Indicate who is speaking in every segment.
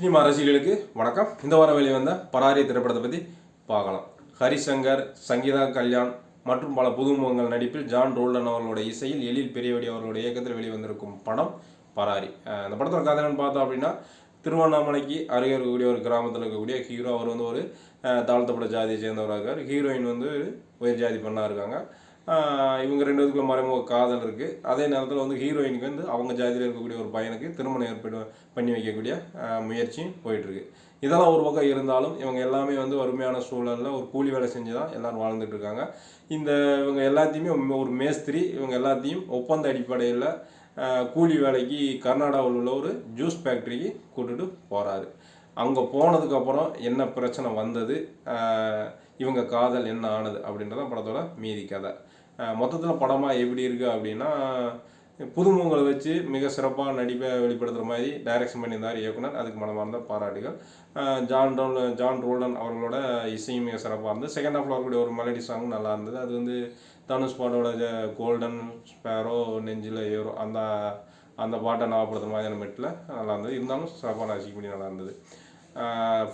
Speaker 1: Cinema ரசிகர்களுக்கு வணக்கம். இந்த வாரம் வெளிவந்த பராரி திரைப்படத்தை பற்றி பார்க்கலாம். ஹரிசங்கர் சங்கீதா கல்யாண் மற்றும் பல புதுமுகங்கள் நடிப்பில் ஜான் ரோல்டன் அவர்களுடைய இசையில் எழில் பெரியவடி அவர்களுடைய இயக்கத்தில் வெளிவந்திருக்கும் படம் பராரி. அந்த படத்தில் கதை என்னன்னு பார்த்தோம் அப்படின்னா திருவண்ணாமலைக்கு அருகே இருக்கக்கூடிய ஒரு கிராமத்தில் இருக்கக்கூடிய ஹீரோ. அவர் வந்து ஒரு தாழ்த்தப்பட்ட ஜாதியை சேர்ந்தவராக இருக்கார். ஹீரோயின் வந்து உயர் ஜாதி பெண்ணாக இருக்காங்க. இவங்க ரெண்டு பேருக்குள்ள மறைமுக காதல் இருக்குது அதே நேரத்தில் வந்து ஹீரோயினுக்கு வந்து அவங்க ஜாதியில் இருக்கக்கூடிய ஒரு பையனுக்கு திருமணம் ஏற்படு பண்ணி வைக்கக்கூடிய முயற்சியும் போயிட்டுருக்கு. இதெல்லாம் ஒரு பக்கம் இருந்தாலும் இவங்க எல்லாமே வந்து வறுமையான சூழலில் ஒரு கூலி வேலை செஞ்சு தான் எல்லோரும் வாழ்ந்துட்டு இருக்காங்க. இந்த இவங்க எல்லாத்தையுமே ஒரு மேஸ்திரி இவங்க எல்லாத்தையும் ஒப்பந்த அடிப்படையில் கூலி வேலைக்கு கர்நாடகாவில் உள்ள ஒரு ஜூஸ் ஃபேக்ட்ரிக்கு கூட்டுட்டு போகிறாரு அங்கே போனதுக்கப்புறம் என்ன பிரச்சனை வந்தது இவங்க காதல் என்ன ஆனது அப்படின்றத படத்தோட மீதி கதை. மொத்தத்தில் படமாக எப்படி இருக்குது அப்படின்னா புதுமுகங்களை வச்சு மிக சிறப்பாக நடிப்பை வெளிப்படுத்துகிற மாதிரி டைரக்ஷன் பண்ணியிருந்தார் இயக்குனர். அதுக்கு மனமார்ந்த பாராட்டுகள். ஜான் டோல் ஜான் ரோல்டன் அவர்களோட இசையும் மிக சிறப்பாக இருந்தது. செகண்ட் ஹாஃபில் வரக்கூடிய ஒரு மெலடி சாங் நல்லா இருந்தது. அது வந்து தனுஷ் பாட்டோட கோல்டன் ஸ்பேரோ நெஞ்சில் ஏறோ அந்த அந்த பாட்டை ஞாபகப்படுத்துற மாதிரியான மெட்டில் நல்லா இருந்தது. இருந்தாலும் சிறப்பாக ரசிக்க பண்ணி நல்லா இருந்தது.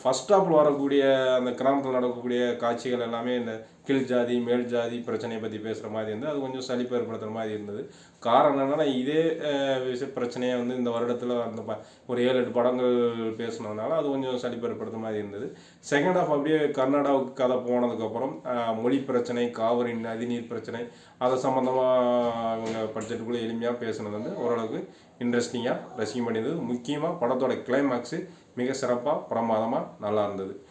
Speaker 1: ஃபஸ்ட் ஸ்டாப்பில் வரக்கூடிய அந்த கிராமத்தில் நடக்கக்கூடிய காட்சிகள் எல்லாமே இந்த கீழ் ஜாதி மேல் ஜாதி பிரச்சனையை பற்றி பேசுகிற மாதிரி இருந்து அது கொஞ்சம் சலிப்பு ஏற்படுத்துகிற மாதிரி இருந்தது. காரணம் என்னென்னா இதே விஷய பிரச்சனையை வந்து இந்த வருடத்தில் அந்த ப- ஒரு ஏழு எட்டு படங்கள் பேசுனதுனால அது கொஞ்சம் சலிப்பு ஏற்படுத்துற மாதிரி இருந்தது. செகண்ட் ஆஃப் அப்படியே கர்நாடகாவுக்கு கதை போனதுக்கப்புறம் மொழி பிரச்சனை காவிரி நதிநீர் பிரச்சனை அதை சம்மந்தமாக இவங்க பட்ஜெட்டுக்குள்ளே எளிமையாக பேசுனது வந்து ஓரளவுக்கு இன்ட்ரெஸ்டிங்காக ரசிக்க பண்ணியிருந்தது முக்கியமாக படத்தோட கிளைமேக்ஸு மிக சிறப்பாக பிரமாதமாக நல்லா இருந்தது.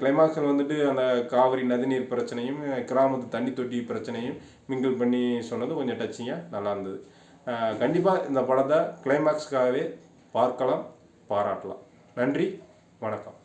Speaker 1: கிளைமாக்ஸில் வந்துட்டு அந்த காவிரி நதிநீர் பிரச்சனையும் கிராமத்து தண்ணி தொட்டி பிரச்சனையும் மிங்கிள் பண்ணி சொன்னது கொஞ்சம் டச்சிங்காக நல்லா இருந்தது. கண்டிப்பாக இந்த படத்தை கிளைமாக்ஸ்க்காகவே பார்க்கலாம் பாராட்டலாம். நன்றி வணக்கம்.